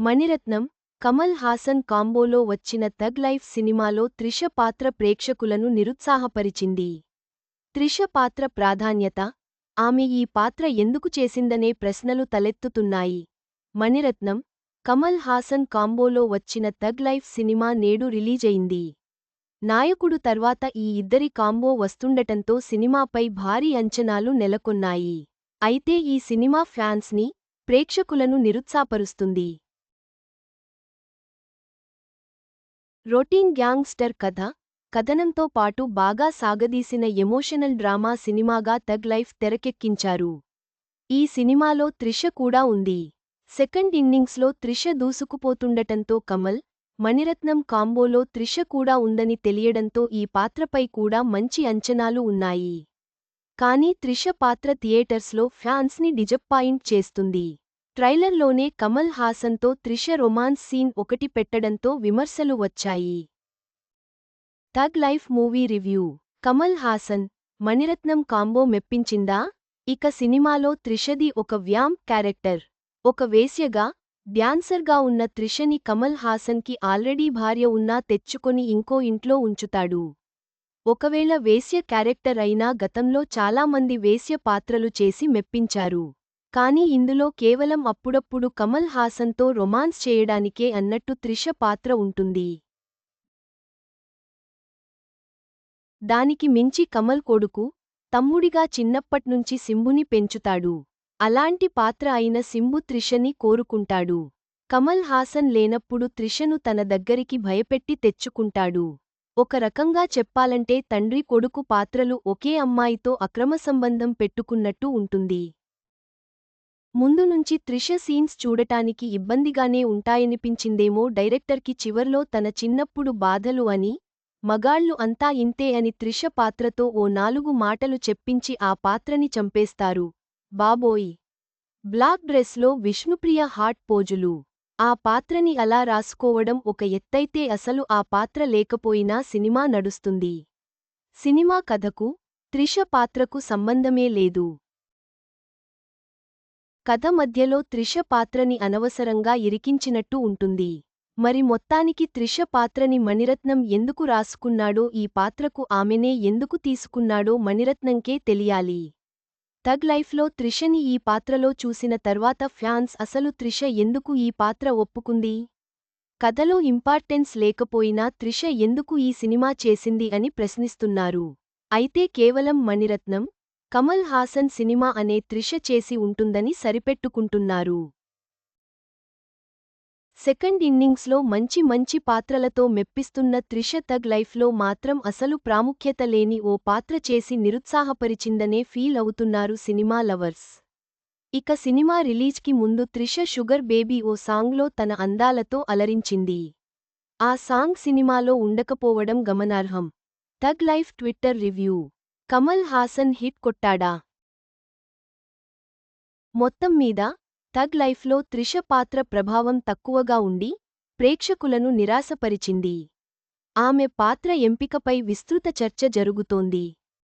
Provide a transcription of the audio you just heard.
మణిరత్నం కమల్ హాసన్ కాంబోలో వచ్చిన తగ్ లైఫ్ సినిమాలో త్రిష పాత్ర ప్రేక్షకులను నిరుత్సాహపరిచింది. త్రిష పాత్ర ప్రాధాన్యత ఆమె ఈ పాత్ర ఎందుకు చేసిందనే ప్రశ్నలు తలెత్తుతున్నాయి. మణిరత్నం కమల్ హాసన్ కాంబోలో వచ్చిన తగ్ లైఫ్ సినిమా నేడు రిలీజయింది. నాయకుడు తర్వాత ఈ ఇద్దరి కాంబో వస్తుండటంతో సినిమాపై భారీ అంచనాలు నెలకొన్నాయి. అయితే ఈ సినిమా ఫ్యాన్స్ని ప్రేక్షకులను నిరుత్సాపరుస్తుంది రొటీన్ గ్యాంగ్స్టర్ కథ కథనంతో పాటు బాగా సాగదీసిన ఎమోషనల్ డ్రామా సినిమాగా తగ్ లైఫ్ తెరకెక్కించారు. ఈ సినిమాలో త్రిష కూడా ఉంది. సెకండ్ ఇన్నింగ్స్లో త్రిష దూసుకుపోతుండటంతో కమల్ మణిరత్నం కాంబోలో త్రిష కూడా ఉందని తెలియడంతో ఈ పాత్రపై కూడా మంచి అంచనాలు ఉన్నాయి. కానీ త్రిష పాత్ర థియేటర్స్లో ఫ్యాన్స్ని డిజప్పాయింట్ చేస్తుంది. ట్రైలర్లోనే కమల్ హాసన్తో త్రిష రొమాన్స్ సీన్ ఒకటి పెట్టడంతో విమర్శలు వచ్చాయి. Thug life movie review. Kamal Haasan Mani Ratnam combo మెప్పించిందా? ఇక సినిమాలో త్రిషది ఒక వ్యామ్ క్యారెక్టర్. ఒక వేశ్యగా డ్యాన్సర్గా ఉన్న త్రిషని కమల్ హాసన్కి ఆల్రెడీ భార్య ఉన్నా తెచ్చుకొని ఇంకో ఇంట్లో ఉంచుతాడు. ఒకవేళ వేశ్య క్యారెక్టర్ అయినా గతంలో చాలామంది వేశ్య పాత్రలు చేసి మెప్పించారు. కానీ ఇందులో కేవలం అప్పుడప్పుడు కమల్ హాసన్తో రొమాన్స్ చేయడానికే అన్నట్టు త్రిష పాత్ర ఉంటుంది. దానికి మించి కమల్ కొడుకు తమ్ముడిగా చిన్నప్పట్నుంచి సింబుని పెంచుతాడు. అలాంటి పాత్ర అయిన సింబు త్రిషని కోరుకుంటాడు. కమల్ హాసన్ లేనప్పుడు త్రిషను తన దగ్గరికి భయపెట్టి తెచ్చుకుంటాడు. ఒక రకంగా చెప్పాలంటే తండ్రి కొడుకు పాత్రలు ఒకే అమ్మాయితో అక్రమ సంబంధం పెట్టుకున్నట్టు ఉంటుంది. ముందు నుంచి త్రిష సీన్స్ చూడటానికి ఇబ్బందిగానే ఉంటాయనిపించిందేమో డైరెక్టర్కి చివర్లో తన చిన్నప్పుడు బాధలు అని మగాళ్ళు అంతా ఇంతే అని త్రిష పాత్రతో ఓ నాలుగు మాటలు చెప్పించి ఆ పాత్రని చంపేస్తారు. బాబోయ్! బ్లాక్ డ్రెస్లో విష్ణుప్రియ హాట్ పోజులు. ఆ పాత్రని అలా రాసుకోవడం ఒక ఎత్తైతే అసలు ఆ పాత్ర లేకపోయినా సినిమా నడుస్తుంది. సినిమా కథకు త్రిష పాత్రకు సంబంధమే లేదు. కథ మధ్యలో త్రిష పాత్రని అనవసరంగా ఇరికించినట్టు ఉంటుంది. మరి మొత్తానికి త్రిష పాత్రని మణిరత్నం ఎందుకు రాసుకున్నాడో ఈ పాత్రకు ఆమెనే ఎందుకు తీసుకున్నాడో మణిరత్నంకే తెలియాలి. తగ్ లైఫ్లో త్రిషని ఈ పాత్రలో చూసిన తర్వాత ఫ్యాన్స్ అసలు త్రిష ఎందుకు ఈ పాత్ర ఒప్పుకుంది? కథలో ఇంపార్టెన్స్ లేకపోయినా త్రిష ఎందుకు ఈ సినిమా చేసింది అని ప్రశ్నిస్తున్నారు. అయితే కేవలం మణిరత్నం కమల్ హాసన్ సినిమా అనే త్రిష చేసి ఉంటుందని సరిపెట్టుకుంటున్నారు. సెకండ్ ఇన్నింగ్స్లో మంచి మంచి పాత్రలతో మెప్పిస్తున్న త్రిష తగ్ లైఫ్లో మాత్రం అసలు ప్రాముఖ్యత లేని ఓ పాత్ర చేసి నిరుత్సాహపరిచిందనే ఫీల్ అవుతున్నారు సినిమా లవర్స్. ఇక సినిమా రిలీజ్కి ముందు త్రిష షుగర్ బేబీ ఓ సాంగ్లో తన అందాలతో అలరించింది. ఆ సాంగ్ సినిమాలో ఉండకపోవడం గమనార్హం. Thug life Twitter review. Kamal Haasan hit కొట్టాడా? మొత్తం మీద తగ్ లైఫ్లో త్రిష పాత్ర ప్రభావం తక్కువగా ఉండి ప్రేక్షకులను నిరాశపరిచింది. ఆమె పాత్ర ఎంపికపై విస్తృత చర్చ జరుగుతోంది.